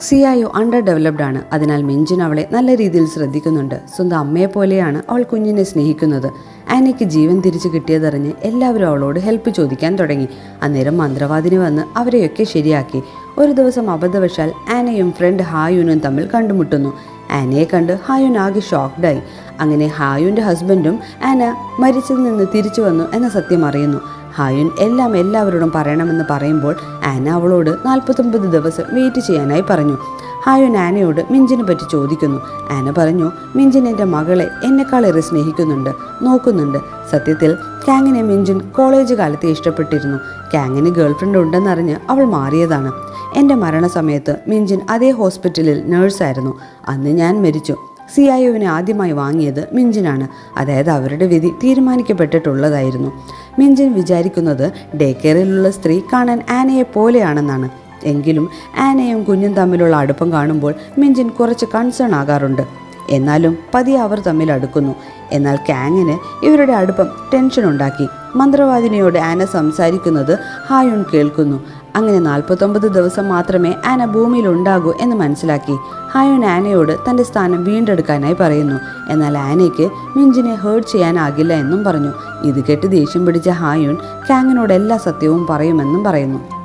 സിയായോ under developed ആണ്. അതിനാൽ മിഞ്ചിൻ അവളെ നല്ല രീതിയിൽ ശ്രദ്ധിക്കുന്നുണ്ട്. സ്വന്തം അമ്മയെ പോലെയാണ് അവൾ കുഞ്ഞിനെ സ്നേഹിക്കുന്നത്. ആനയ്ക്ക് ജീവൻ തിരിച്ചു കിട്ടിയതറിഞ്ഞ് എല്ലാവരും അവളോട് ഹെൽപ്പ് ചോദിക്കാൻ തുടങ്ങി. അന്നേരം മന്ത്രവാദിനി വന്ന് അവരെയൊക്കെ ശരിയാക്കി. ഒരു ദിവസം അബദ്ധവശാൽ ആനയും ഫ്രണ്ട് ഹായുനും തമ്മിൽ കണ്ടുമുട്ടുന്നു. ആനയെ കണ്ട് ഹായുൻ ആകെ ഷോക്ക്ഡായി അങ്ങനെ ഹായുന്റെ ഹസ്ബൻഡും ആന മരിച്ചതിൽ നിന്ന് തിരിച്ചു വന്നു എന്ന സത്യം അറിയുന്നു. ഹായുൻ എല്ലാം എല്ലാവരോടും പറയണമെന്ന് പറയുമ്പോൾ ആന അവളോട് നാൽപ്പത്തൊമ്പത് ദിവസം വെയിറ്റ് ചെയ്യാനായി പറഞ്ഞു. ഹായുൻ ആനയോട് മിഞ്ചിനെ പറ്റി ചോദിക്കുന്നു. ആന പറഞ്ഞു മിഞ്ചിൻ എന്റെ മകളെ എന്നെക്കാളേറെ സ്നേഹിക്കുന്നുണ്ട് നോക്കുന്നുണ്ട്. സത്യത്തിൽ കാങ്ങിനെ മിഞ്ചിൻ കോളേജ് കാലത്ത് ഇഷ്ടപ്പെട്ടിരുന്നു. കാങ്ങിന് ഗേൾഫ്രണ്ട് ഉണ്ടെന്നറിഞ്ഞ് അവൾ മാറിയതാണ്. എന്റെ മരണസമയത്ത് മിഞ്ചിൻ അതേ ഹോസ്പിറ്റലിൽ നേഴ്സായിരുന്നു. അന്ന് ഞാൻ മരിച്ചു. സിയായോവിനെ ആദ്യമായി വാങ്ങിയത് മിഞ്ചിനാണ്. അതായത് അവരുടെ വിധി തീരുമാനിക്കപ്പെട്ടിട്ടുള്ളതായിരുന്നു. മിഞ്ചിൻ വിചാരിക്കുന്നത് ഡേ കെയറിലുള്ള സ്ത്രീ കാണാൻ ആനയെ പോലെയാണെന്നാണ്. എങ്കിലും ആനയും കുഞ്ഞും തമ്മിലുള്ള അടുപ്പം കാണുമ്പോൾ മിഞ്ചിൻ കുറച്ച് കൺസേൺ ആകാറുണ്ട്. എന്നാലും പതിയെ അവർ തമ്മിൽ അടുക്കുന്നു. എന്നാൽ കാങ്ങിന് ഇവരുടെ അടുപ്പം ടെൻഷൻ ഉണ്ടാക്കി. മന്ത്രവാദിനിയോട് ആന സംസാരിക്കുന്നത് ഹായുൺ കേൾക്കുന്നു. അങ്ങനെ നാൽപ്പത്തൊമ്പത് ദിവസം മാത്രമേ ആന ഭൂമിയിൽ ഉണ്ടാകൂ എന്ന് മനസ്സിലാക്കി ഹായുൺ ആനയോട് തന്റെ സ്ഥാനം വീണ്ടെടുക്കാനായി പറയുന്നു. എന്നാൽ ആനയ്ക്ക് മിഞ്ചിനെ ഹേർട്ട് ചെയ്യാനാകില്ല എന്നും പറഞ്ഞു. ഇത് കേട്ട് ദേഷ്യം പിടിച്ച ഹായുൺ കാങ്ങിനോട് എല്ലാ സത്യവും പറയുമെന്നും പറയുന്നു.